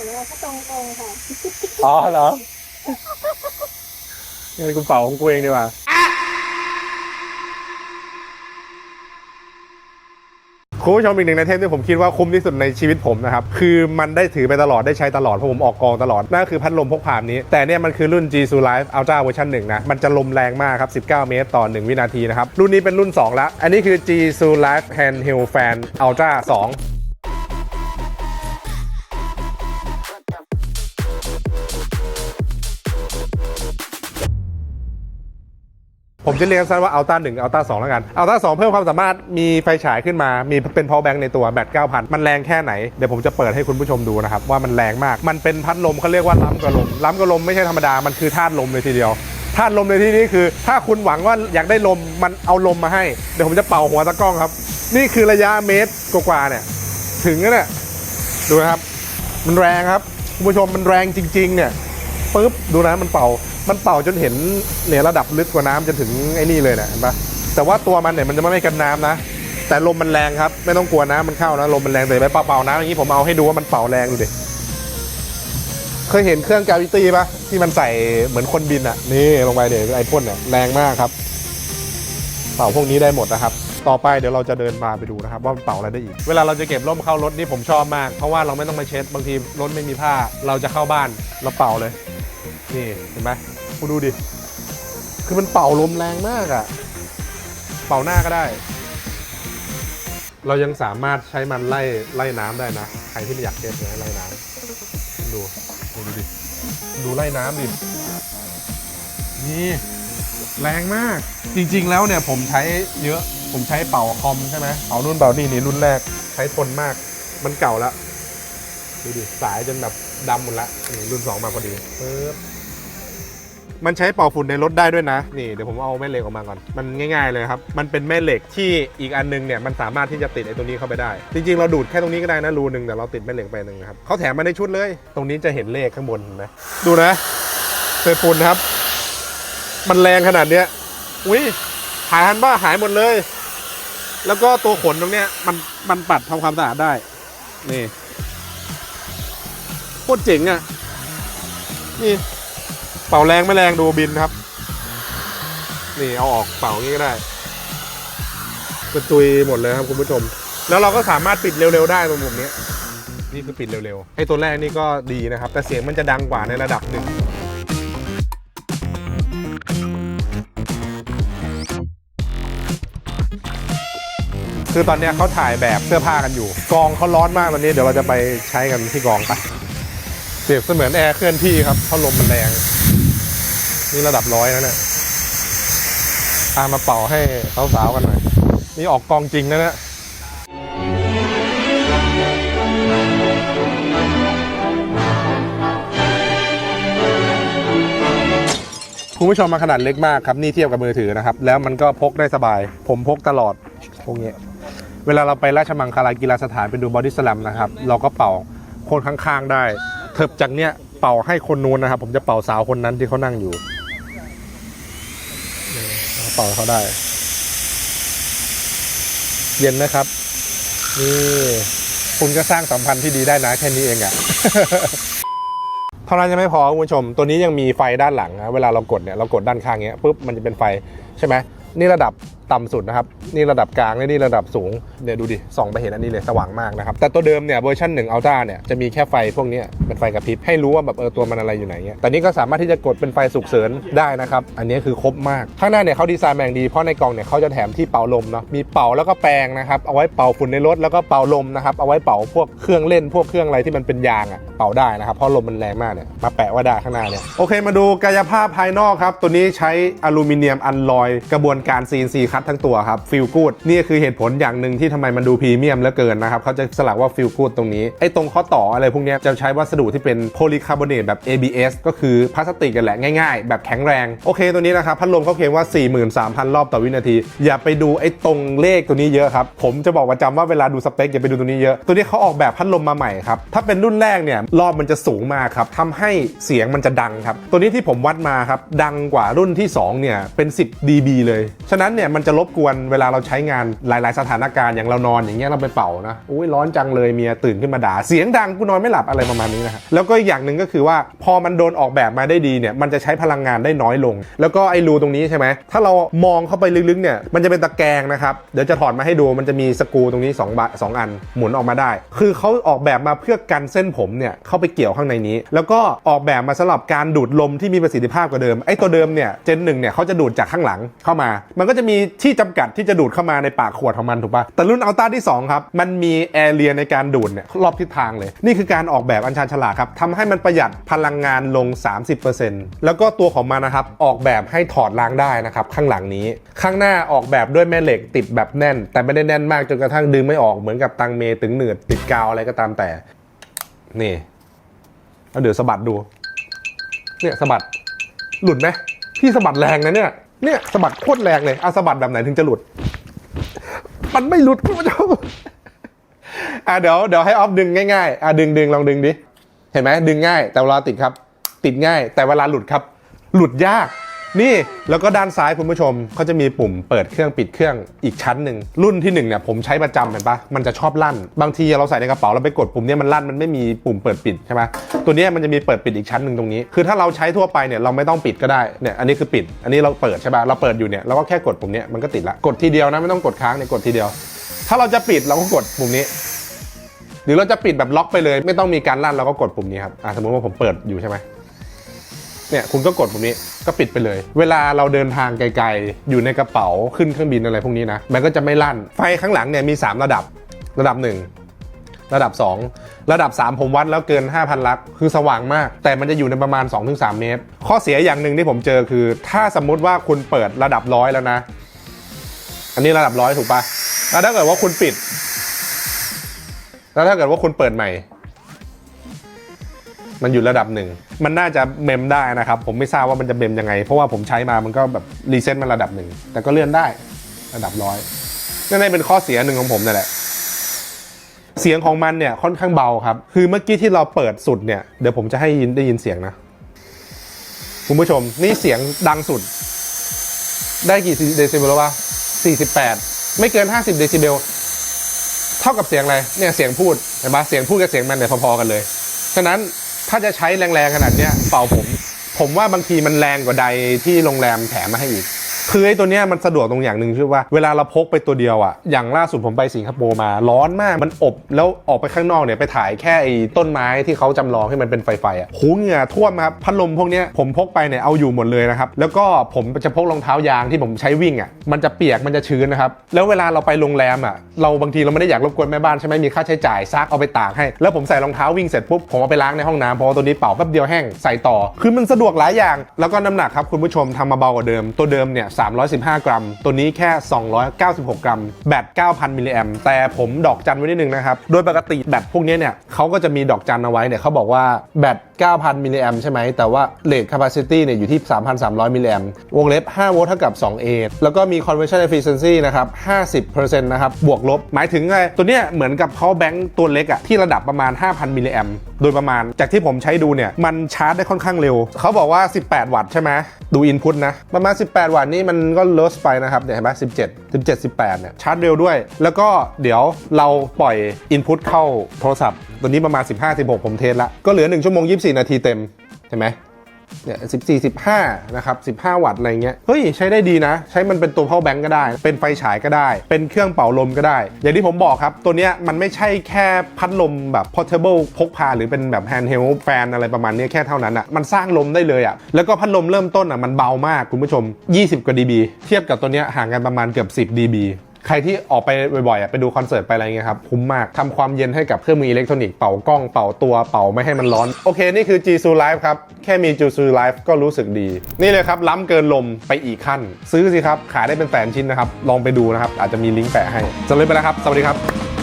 ของเราก็ตรงๆค่ะ อ๋อเหรอนี่เป็นกระเป๋าของกูเองดีกว่าคุณผู้ชมอีกหนึ่งในเทมที่ผมคิดว่าคุ้มที่สุดในชีวิตผมนะครับ คือมันได้ถือไปตลอดได้ใช้ตลอด เพราะผมออกกองตลอด นั่นคือพัดลมพกพานี้ แต่เนี่ยมันคือรุ่น G s u Life Ultra เวอร์ชัน1นะ มันจะลมแรงมากครับ 19 เมตรต่อ 1 วินาทีนะครับ รุ่นนี้เป็นรุ่น 2 แล้ว อันนี้คือ G s u Life Handheld Fan Ultra 2 ผมจะเรียกสั้นว่าอัลต้าหนึ่งอัลต้าสองแล้วกันอัลต้าสองเพิ่มความสามารถมีไฟฉายขึ้นมา มีเป็น power bank ในตัวแบต9,000 มันแรงแค่ไหน เดี๋ยวผมจะเปิดให้คุณผู้ชมดูนะครับ ว่ามันแรงมาก มันเป็นพัดลมเขาเรียกว่าล้ำกระลม ล้ำกระลมไม่ใช่ธรรมดา มันคือธาตุลมเลยทีเดียวธาตุลมในที่นี้คือ ถ้าคุณหวังว่าอยากได้ลมมันเอาลมมาให้ เดี๋ยวผมจะเป่าหัวตะกล้องครับ นี่คือระยะเมตรกว่าๆเนี่ย ถึงแล้วเนี่ยดูนะครับ มันแรงครับคุณผู้ชมมันแรงจริง ๆ เนี่ยปุ๊บดูนะมันเป่า มันเป่าจนเห็นเนี่ยระดับลึกกว่าน้ำจนถึงไอ้นี่เลยเนะเห็นปะแต่ว่าตัวมันเนี่ยมันจะไม่กันน้ำนะ แต่ลมมันแรงครับ ไม่ต้องกลัวน้ำมันเข้านะลมมันแรงแต่ไปเป่าๆน้ำอย่างนี้ผมเอาให้ดูว่ามันเป่าแรงดูดิเคยเห็นเครื่องกาวิตี้ปะที่มันใส่เหมือนคนบินอะนี่ลงไปเดี๋ยวไอพ่นเนี่ยแรงมากครับ เป่าพวกนี้ได้หมดนะครับต่อไปเดี๋ยวเราจะเดินมาไปดูนะครับว่ามันเป่าอะไรได้อีก เวลาเราจะเก็บร่มเข้ารถนี่ผมชอบมาก เพราะว่าเราไม่ต้องมาเช็ดบางทีรถไม่มีผ้า เราจะเข้าบ้านเราเป่าเลย นี่เห็นไหม คุณดูดิ คือมันเป่าลมแรงมากอะเป่าหน้าก็ได้ เรายังสามารถใช้มันไล่ไล่น้ำได้นะ ใครที่ไม่อยากเก็บนะไล่น้ำดูดูดิ ดูไล่น้ำดิ นี่แรงมาก จริงๆแล้วเนี่ยผมใช้เยอะ ผมใช้เป่าคอมใช่ไหมเป่านู่นเป่านี่นี่รุ่นแรก ใช้ทนมาก มันเก่าแล้วดูดิสายจนแบบดำหมดละนี่รุ่น2มาพอดีปึ๊บ มันใช้เป่าฝุ่นในรถได้ด้วยนะ นี่เดี๋ยวผมเอาแม่เหล็กออกมาก่อน มันง่ายๆเลยครับ มันเป็นแม่เหล็กที่อีกอันนึงเนี่ยมันสามารถที่จะติดไอ้ตรงนี้เข้าไปได้ จริงๆเราดูดแค่ตรงนี้ก็ได้นะรูหนึ่งแต่เราติดแม่เหล็กไปหนึ่งนะครับเขาแถมมาในชุดเลย ตรงนี้จะเห็นเลขข้างบนนไหมดูนะเศษฝุ่นครับ มันแรงขนาดเนี้ยอุ้ยหายหันบ้าหายหมดเลย แล้วก็ตัวขนตรงเนี้ยมันมันปัดทำความสะอาดได้ นี่โคตรเจ๋งอะนี่ เป่าแรงไม่แรงดูบินครับ นี่เอาออกเป่าอย่างนี้ก็ได้กระตุยหมดเลยครับคุณผู้ชม แล้วเราก็สามารถปิดเร็วๆได้ตรงมุมนี้นี่คือปิดเร็วๆไอ้ตัวแรกนี่ก็ดีนะครับ แต่เสียงมันจะดังกว่าในระดับหนึ่งคือตอนเนี้ยเขาถ่ายแบบเสื้อผ้ากันอยู่ กองเขาร้อนมากตอนนี้เดี๋ยวเราจะไปใช้กันที่กองไปเปรียบเสมือนแอร์เคลื่อนที่ครับเพราะลมมันแรง นี่ระดับร้อยแล้วเนี่ยตามมาเป่าให้สาวๆกันหน่อย นี่ออกกองจริงนะเนี่ยคุณผู้ชมมาขนาดเล็กมากครับ นี่เทียบกับมือถือนะครับ แล้วมันก็พกได้สบาย ผมพกตลอดพวกนี้เวลาเราไปราชมังคลากีฬาสถานไปดูบอดี้สแลมนะครับ เราก็เป่าคนข้างๆได้ เถิบจากเนี้ยเป่าให้คนนู้นนะครับ ผมจะเป่าสาวคนนั้นที่เขานั่งอยู่ เราเป่าเขาได้ เย็นนะครับ นี่คุณก็สร้างสัมพันธ์ที่ดีได้นะแค่นี้เองอะเท่านั้นยังไม่พอคุณผู้ชม ตัวนี้ยังมีไฟด้านหลังนะเวลาเรากดเนี่ยเรากดด้านข้างเนี้ยปุ๊บมันจะเป็นไฟใช่ไหมนี่ระดับ ต่ำสุดนะครับ นี่ระดับกลางและนี่ระดับสูงเนี่ยดูดิส่องไปเห็นอันนี้เลยสว่างมากนะครับ แต่ตัวเดิมเนี่ยเวอร์ชัน1 Ultra เนี่ยจะมีแค่ไฟพวกนี้เป็นไฟกระพริบให้รู้ว่าแบบเออตัวมันอะไรอยู่ไหนเงี้ยแต่นี่ก็สามารถที่จะกดเป็นไฟสุกเสริญได้นะครับอันนี้คือครบมากข้างหน้าเนี่ยเขาดีไซน์แม่งดีเพราะในกล่องเนี่ยเขาจะแถมที่เป่าลมเนาะมีเป่าแล้วก็แปรงนะครับเอาไว้เป่าฝุ่นในรถแล้วก็เป่าลมนะครับเอาไว้เป่าพวกเครื่องเล่นพวกเครื่องอะไรที่มันเป็นยางอะเป่าได้นะครับเพราะลมมันแรงมากเนี่ยมาแปะว่าได้ข้างหน้าเนี่ยโอเคมาดูกายภาพภายนอกครับตัวนี้ใช้อลูมิเนียมอัลลอยกระบวนการ CNC คัดทั้งตัวครับฟิลกูดนี่คือเหตุผลอย่างหนึ่งที่ทำไมมันดูพรีเมียมเหลือเกินนะครับเขาจะสลักว่าฟิลกูดตรงนี้ไอ้ตรงข้อต่ออะไรพวกนี้จะใช้วัสดุที่เป็นโพลีคาร์บอเนตแบบ ABS ก็คือพลาสติกกันแหละง่ายๆ แบบแข็งแรง โอเคตัวนี้นะครับพัดลมเขาเคลมว่า 43,000 รอบต่อวินาที อย่าไปดูไอ้ตรงเลขตัวนี้เยอะครับ ผมจะบอกประจำว่าเวลาดูสเปคอย่าไปดูตัวนี้เยอะ ตัวนี้เขาออกแบบพัดลมมาใหม่ครับ ถ้าเป็นรุ่นแรกเนี่ยรอบมันจะสูงมากครับทำให้เสียงมันจะดังครับ ตัวนี้ที่ผมวัดมาครับ ดังกว่ารุ่นที่2เนี่ยเป็น 10 dB เลย ฉะนั้นเนี่ยมันจะจะรบกวนเวลาเราใช้งานหลาย ๆ สถานการณ์อย่างเรานอนอย่างเงี้ยเราไปเป่านะอุ้ยร้อนจังเลยเมียตื่นขึ้นมาด่าเสียงดังกูนอนไม่หลับอะไรประมาณนี้นะฮะแล้วก็อีกอย่างหนึ่งก็คือว่าพอมันโดนออกแบบมาได้ดีเนี่ยมันจะใช้พลังงานได้น้อยลง แล้วก็ไอ้รูตรงนี้ใช่ไหมถ้าเรามองเข้าไปลึก ๆ เนี่ยมันจะเป็นตะแกรงนะครับเดี๋ยวจะถอดมาให้ดูมันจะมีสกูตรงนี้2บะสองอันหมุนออกมาได้ คือเขาออกแบบมาเพื่อกันเส้นผมเนี่ยเข้าไปเกี่ยวข้างในนี้ แล้วก็ออกแบบมาสำหรับการดูดลมที่มีประสิทธิภาพกว่าเดิมไอ้ตัวเดิมเนี่ยเจนหนึ่งเนี่ยเขาจะดูดจากข้างหลังเข้ามา มันก็จะมีที่จำกัดที่จะดูดเข้ามาในปากขวดของมันถูกปะแต่รุ่นอัลต้าที่ 2 ครับ มันมีแอเรียในการดูดเนี่ยรอบทิศทางเลย นี่คือการออกแบบอันชาญฉลาดครับทำให้มันประหยัดพลังงานลง 30%แล้วก็ตัวของมันนะครับ ออกแบบให้ถอดล้างได้นะครับ ข้างหลังนี้ ข้างหน้าออกแบบด้วยแม่เหล็กติดแบบแน่น แต่ไม่ได้แน่นมากจนกระทั่งดึงไม่ออกเหมือนกับตังเมตึงเหนืดติดกาวอะไรก็ตามแต่ นี่แล้วเดี๋ยวสะบัดดู เนี่ยสะบัดหลุดไหมพี่สะบัดแรงนะเนี่ย เนี่ยสะบัดโคตรแรงเลยเอาสะบัดแบบไหนถึงจะหลุด มันไม่หลุดคุณผู้ชมอะเดี๋ยวเดี๋ยวให้ออฟดึงง่ายๆอะดึงดึงลองดึงดิ เห็นไหมดึงง่าย แต่เวลาติดครับ ติดง่าย แต่เวลาหลุดครับ หลุดยาก นี่แล้วก็ด้านซ้ายคุณผู้ชมเขาจะมีปุ่มเปิดเครื่องปิดเครื่องอีกชั้นหนึ่งรุ่นที่หนึ่งเนี่ยผมใช้ประจำเห็นปะมันจะชอบลั่น บางทีเราใส่ในกระเป๋าเราไปกดปุ่มเนี้ยมันลั่นมันไม่มีปุ่มเปิดปิดใช่ไหมตัวเนี้ยมันจะมีเปิดปิดอีกชั้นหนึ่งตรงนี้ คือถ้าเราใช้ทั่วไปเนี่ยเราไม่ต้องปิดก็ได้เนี่ยอันนี้คือปิด อันนี้เราเปิดใช่ปะเราเปิดอยู่เนี่ยเราก็แค่กดปุ่มเนี้ยมันก็ติดละกดทีเดียวนะไม่ต้องกดค้างเนี่ยกดทีเดียว ถ้าเราจะปิดเราก็กดปุ่มนี้หรือเราจะปิดแบบล็อกไปเลย ไม่ต้องมีการลั่นเราก็กดปุ่มนี้ครับสมมติว่าผมเปิดอยู่ใช่ไหม เนี่ยคุณก็กดปุ่มนี้ก็ปิดไปเลย เวลาเราเดินทางไกลๆ อยู่ในกระเป๋าขึ้นเครื่องบินอะไรพวกนี้นะ มันก็จะไม่ลั่น ไฟข้างหลังเนี่ยมี 3 ระดับ ระดับ 1 ระดับ 2 ระดับ 3 ผมวัดแล้วเกิน 5,000 ลักคือสว่างมาก แต่มันจะอยู่ในประมาณ 2-3 เมตร ข้อเสียอย่างหนึ่งที่ผมเจอคือ ถ้าสมมุติว่าคุณเปิดระดับร้อยแล้วนะ อันนี้ระดับร้อยถูกปะแล้วถ้าเกิดว่าคุณปิด แล้วถ้าเกิดว่าคุณเปิดใหม่ มันอยู่ระดับหนึ่ง มันน่าจะเมมได้นะครับ ผมไม่ทราบว่ามันจะเมมยังไง เพราะว่าผมใช้มามันก็แบบรีเซ็ตมันระดับหนึ่ง แต่ก็เลื่อนได้ระดับร้อยนั่นเป็นข้อเสียหนึ่งของผมนั่นแหละ เสียงของมันเนี่ยค่อนข้างเบาครับ คือเมื่อกี้ที่เราเปิดสุดเนี่ย เดี๋ยวผมจะให้ยินได้ยินเสียงนะ คุณผู้ชมนี่เสียงดังสุด ได้กี่เดซิเบลวะ48 ไม่เกิน 50 เดซิเบล เท่ากับเสียงอะไร เนี่ยเสียงพูด เห็นปะเสียงพูดกับเสียงมันเนี่ยพอๆกันเลย ฉะนั้น ถ้าจะใช้แรงๆขนาดเนี้ยเป่าผม ผมว่าบางทีมันแรงกว่าใดที่โรงแรมแถมมาให้อีก คือไอ้ตัวเนี้ยมันสะดวกตรงอย่างหนึ่งคือว่าเวลาเราพกไปตัวเดียวอะอย่างล่าสุดผมไปสิงคโปร์มาร้อนมากมันอบแล้วออกไปข้างนอกเนี่ยไปถ่ายแค่ไอ้ต้นไม้ที่เขาจำลองให้มันเป็นไฟไฟอะหูเหงื่อท่วมครับพัดลมพวกเนี้ยผมพกไปเนี่ยเอาอยู่หมดเลยนะครับแล้วก็ผมจะพกรองเท้ายางที่ผมใช้วิ่งอะมันจะเปียกมันจะชื้นนะครับแล้วเวลาเราไปโรงแรมอะเราบางทีเราไม่ได้อยากรบกวนแม่บ้านใช่ไหมมีค่าใช้จ่ายซักเอาไปตากให้ แล้วผมใส่รองเท้าวิ่งเสร็จปุ๊บผมเอาไปล้างในห้องน้ำเพราะตัวนี้เป่าแป๊บเดียวแห้งใส่ต่อคือมันสะดวกหลายอย่าง แล้วก็น้ำหนักครับคุณผู้ชมทำมาเบากว่าเดิมตัวเดิมเนี่ย315 กรัม ตัวนี้แค่ 296 กรัม แบต 9,000 มิลลิแอมแต่ผมดอกจันไว้นิดนึงนะครับ โดยปกติแบตพวกนี้เนี่ยเขาก็จะมีดอกจันเอาไว้เนี่ยเขาบอกว่าแบต 9,000 มิลลิแอมใช่ไหม แต่ว่าเลท capacity เนี่ยอยู่ที่ 3,300 มิลลิแอมวงเล็บ 5 โวลต์เท่ากับ 2A แล้วก็มี conversion efficiency นะครับ 50%นะครับ บวกลบ หมายถึงไง ตัวเนี้ยเหมือนกับ power bank ตัวเล็กอะที่ระดับประมาณ 5,000 มิลลิแอมโดยประมาณ จากที่ผมใช้ดูเนี่ย มันชาร์จได้ค่อนข้างเร็ว เขาบอกว่า 18 วัตต์ใช่ไหม ดู input นะ ประมาณ 18 วัตต์นี่มันก็ลดไปนะครับเนี่ยเห็นไหม17 17 18เนี่ยชาร์จเร็วด้วย แล้วก็เดี๋ยวเราปล่อยอินพุตเข้าโทรศัพท์ตัวนี้ประมาณ 15 16 ผมเทสละก็เหลือ 1 ชั่วโมง 24 นาทีเต็มเห็นไหม เนี่ย14 15นะครับ15วัตต์อะไรเงี้ย เฮ้ย ใช้ได้ดีนะ ใช้มันเป็นตัว power bank ก็ได้ เป็นไฟฉายก็ได้ เป็นเครื่องเป่าลมก็ได้ อย่างที่ผมบอกครับ ตัวเนี้ยมันไม่ใช่แค่พัดลมแบบ portable พกพา หรือเป็นแบบ handheld fan อะไรประมาณนี้แค่เท่านั้นอะ่ะ มันสร้างลมได้เลยอะ่ะ แล้วก็พัดลมเริ่มต้นอะ่ะมันเบามากคุณผู้ชม 20 กว่า dB เทียบกับตัวเนี้ยห่างกันประมาณเกือบ 10 dB ใครที่ออกไปบ่อยๆอะไปดูคอนเสิร์ตไปอะไรเงี้ยครับคุ้มมากทำความเย็นให้กับเครื่องมืออิเล็กทรอนิกส์เป่ากล้องเป่าตัวเป่าไม่ให้มันร้อน โอเค นี่คือ g s u Live ครับ แค่มี g s u Live ก็รู้สึกดี นี่เลยครับ ล้ำเกินลมไปอีกขั้น ซื้อสิครับ ขายได้เป็นแสนชิ้นนะครับ ลองไปดูนะครับ อาจจะมีลิงก์แปะให้จะเลยไปแล้วครับ สวัสดีครับ